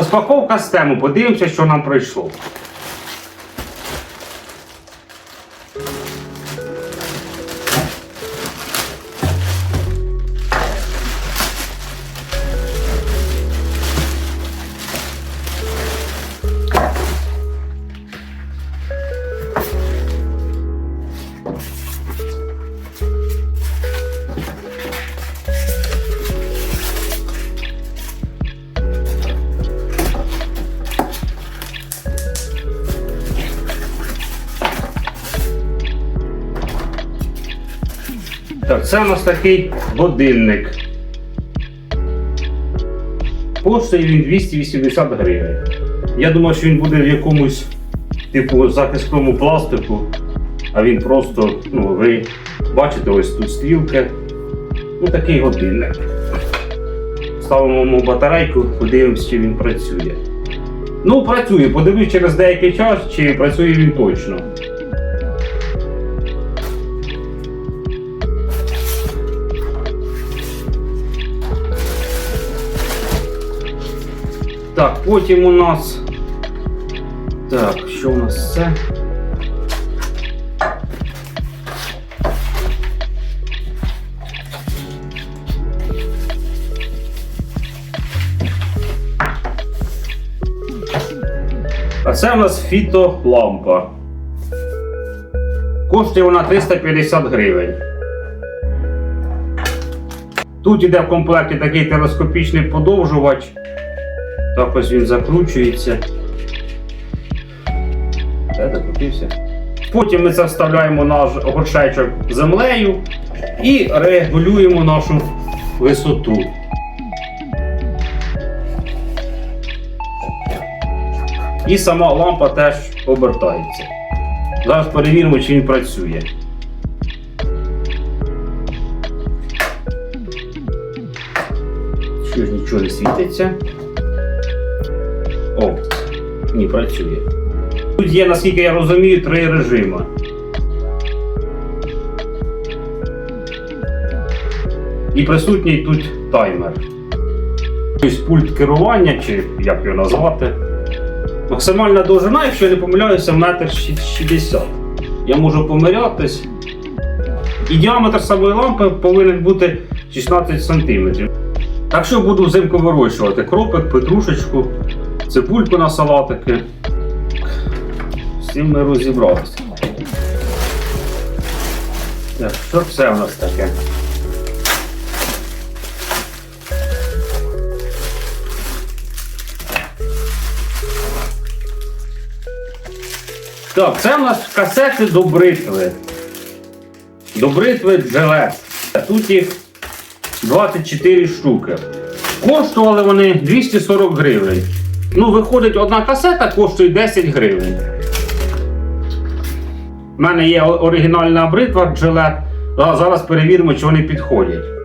Розпаковка з тему, подивимося, що нам пройшло. Це у нас такий годинник. Коштує він 280 гривень. Я думав, що він буде в якомусь типу захисному пластику, а він просто, ну, ви бачите, ось тут стрілки. Ну, такий годинник. Ставимо йому батарейку, подивимось, чи він працює. Ну, працює, подивись через деякий час, чи працює він точно. Так, потім у нас. Так, що у нас це? А це у нас фітолампа. Коштує вона 350 гривень. Тут іде в комплекті такий телескопічний подовжувач. Так ось він закручується. Закрутився? Потім ми заставляємо наш горшечок землею і регулюємо нашу висоту. І сама лампа теж обертається. Зараз перевіримо, чи він працює. Що ж нічого не світиться. О, ні, працює. Тут є, наскільки я розумію, три режими. І присутній тут таймер. Тобто пульт керування, чи як його назвати. Максимальна довжина, якщо я не помиляюся, метр 60. Я можу помилятись. І діаметр самої лампи повинен бути 16 см. Так що буду взимку вирощувати кропик, петрушечку, цибульку на салатики. Цим ми розібралися. Так, що це у нас таке? Так, це у нас касети до бритви. До бритви джилет. Тут їх 24 штуки. Коштували вони 240 гривень. Ну, виходить, одна касета коштує 10 гривень. У мене є оригінальна бритва. А зараз перевіримо, чи вони підходять.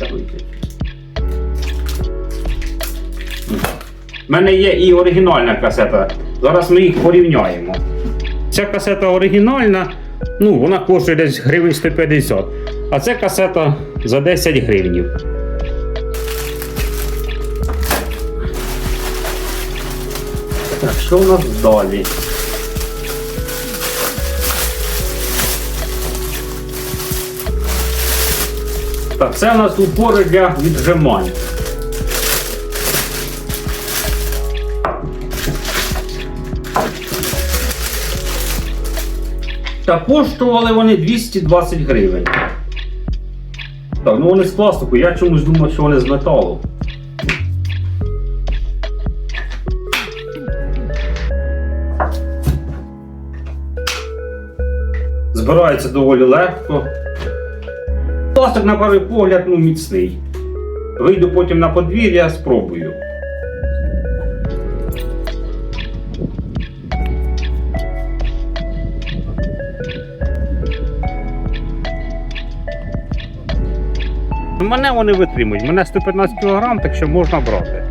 Як. У мене є і оригінальна касета. Зараз ми їх порівняємо. Ця касета оригінальна, ну, вона коштує десь гривень 150. А ця касета за 10 гривнів. Так, що у нас далі? Так, це у нас упори для віджимань. Та коштували вони 220 гривень. Так, ну вони з пластику, я чомусь думав, що вони з металу. Збирається доволі легко. Пластик на перший погляд ну, міцний. Вийду потім на подвір'я, спробую. Мене вони витримують. Мене 115 кг, так що можна брати.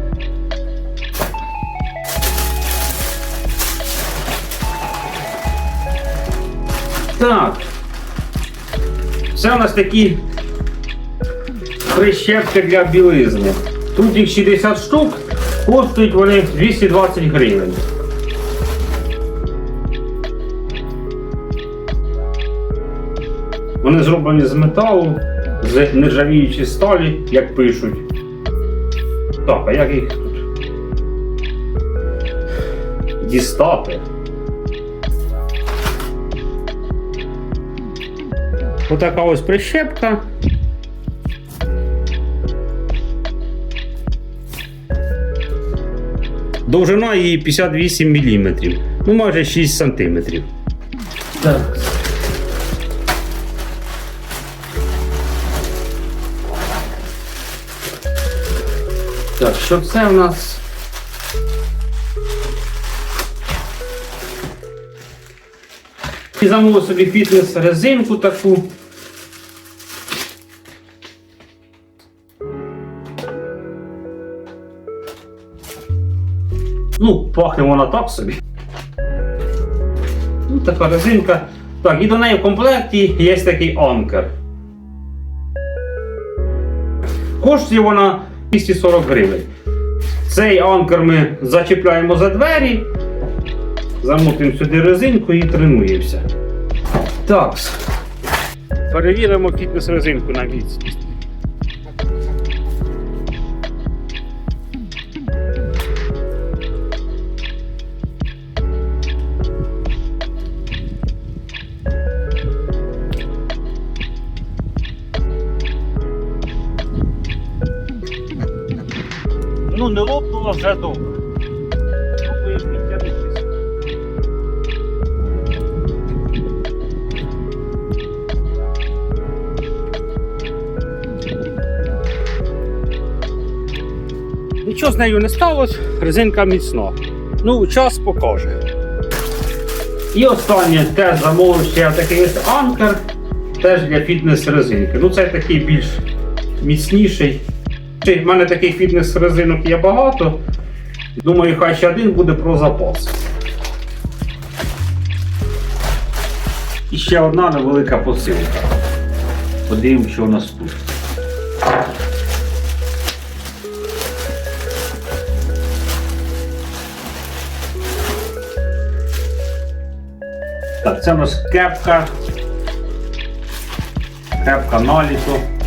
Так. Це у нас такі прищепки для білизни. Тут їх 60 штук, коштують вони 220 гривень. Вони зроблені з металу, з нержавіючої сталі, як пишуть. Так, а як їх тут дістати? Отака ось прищепка. Довжина її 58 мм. Ну, майже 6 см. Так. Що це в нас? І замовив собі фітнес резинку таку. Ну, пахне вона так собі. Ну, така резинка. Так, і до неї в комплекті є такий анкер. Коштує вона 240 гривень. Цей анкер ми зачіпляємо за двері, замотуємо сюди резинку і тренуємося. Так. Перевіримо фітнес-резинку на міцність. Не лопнуло вже добре. Нічого з нею не сталося, резинка міцна. Ну, час покаже. І останнє теж замовив ще такий анкер, теж для фітнес-резинки. Ну, це такий більш міцніший. В мене таких фітнес-резинок є багато. Думаю, хай ще один буде про запас. І ще одна невелика посилка. Подивимось, що у нас тут. Так, це у нас кепка. Кепка на літо.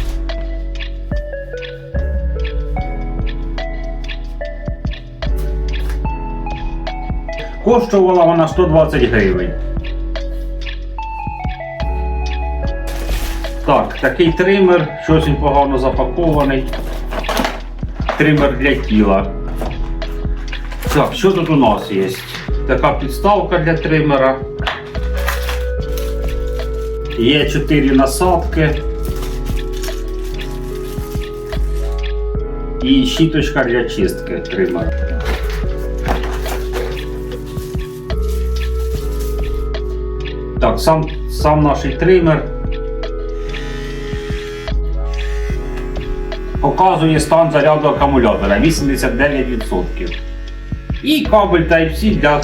Коштувала вона 120 гривень. Так, такий тример, щось він погано запакований. Тример для тіла. Так, що тут у нас є? Така підставка для тримера. Є 4 насадки. І щіточка для чистки тримера. Так, сам, сам наш тример показує стан заряду акумулятора 89%. І кабель Type-C для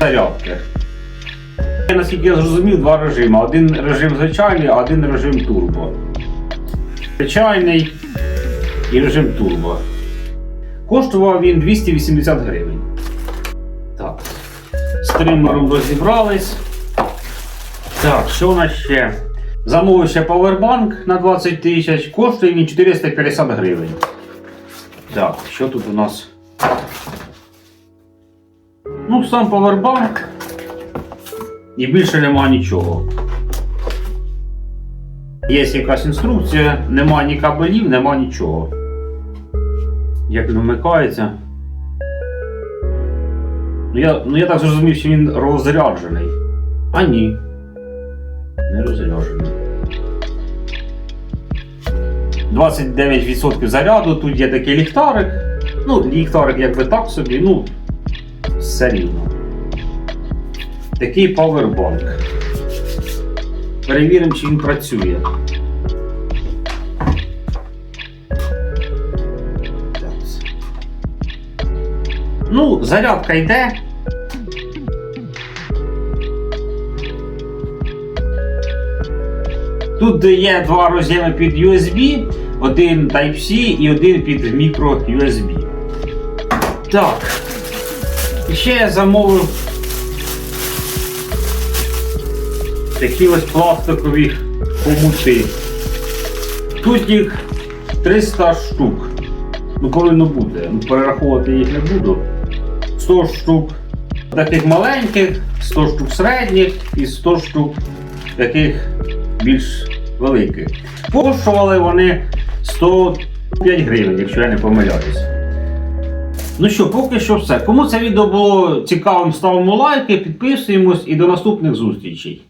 зарядки. Наскільки я зрозумів, два режими. Один режим звичайний, а один режим турбо. Звичайний і режим турбо. Коштував він 280 гривень. Так. З тримером розібрались. Так, що у нас ще? Замовив ще павербанк на 20 тисяч, коштує він 450 гривень. Так, що тут у нас? Ну, сам павербанк. І більше нема нічого. Є якась інструкція, нема ні кабелів, нема нічого. Як він вмикається. Ну я, ну я так зрозумів, що він розряджений. А ні не розряджені. 29% заряду, тут є такий ліхтарик. Ну, ліхтарик якби так собі, ну, все рівно. Такий павербанк. Перевіримо, чи він працює. Ну, зарядка йде. Тут є два роз'єми під USB, один Type-C і один під мікро USB. Так. І ще я замовив такі ось пластикові хомути. Тут їх 300 штук. Ну, повинно бути. Ну, перераховувати їх не буду. 100 штук таких маленьких, 100 штук середніх і 100 штук таких більш великих. Коштували вони 105 гривень, якщо я не помиляюсь. Ну що, поки що все. Кому це відео було цікавим, ставимо лайки, підписуємось і до наступних зустрічей.